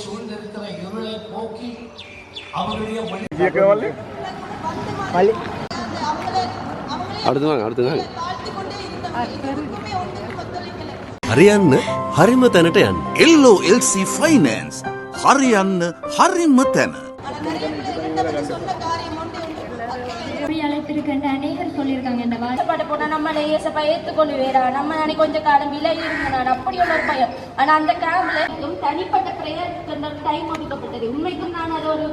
சூழ்ந்திருக்கிற இருளை போக்கி அவருடைய வழி அடுத்து வாங்க அடுத்து வாங்க හරියන්න හරිම තැනට යන්න. LOLC Finance හරියන්න හරිම තැන. இப்படி அழைத்திருக்கின்ற அநேகர் சொல்லியிருக்காங்க இந்த வாழ்க்கை பாட போனா நம்மளை ஏசப்பா ஏத்துக்கொண்டு வேறா. நம்ம நானே கொஞ்ச காலம் விலகி இருந்த நான். அப்படி உள்ள ஒரு பயம் ஆனா அந்த எனக்கும் தனிப்பட்ட பிரேயர் டைம் ஒதுக்கப்பட்டது. உண்மைக்கும் நான் அது ஒரு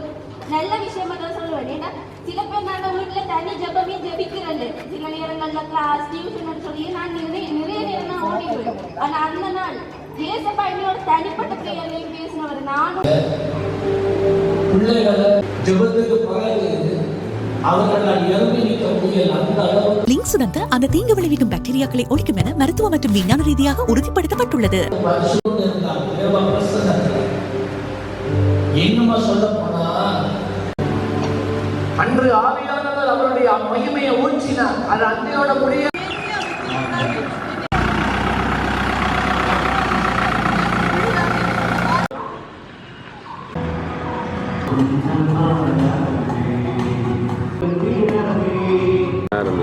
நல்ல விஷயமா தான் சொல்லுவேன். ஏன்னா சில பேர் நாங்க வீட்டுல தனி ஜபமே ஜபிக்கிறது சில நேரங்கள்ல கிளாஸ் டியூஷன் சொல்லி நான் நிறைய நிறைய நேரம் நான் ஓடிடுவேன். ஆனா அந்த நாள் ஏசப்பா என்னோட தனிப்பட்ட பிரேயர்லையும் பேசினவர். நானும் பிள்ளைகளை ஜெபத்துக்கு பிறகு சுரந்த அந்த தீங்கு விளைவிக்கும் பாக்டீரியாக்களை ஒழிக்கும் என மருத்துவ மற்றும் விஞ்ஞான ரீதியாக உறுதிப்படுத்தப்பட்டுள்ளது. அன்று ஆவியானவர் அவருடைய மகிமையை ஊற்றினார். அது அன்றையோட முடிய Adam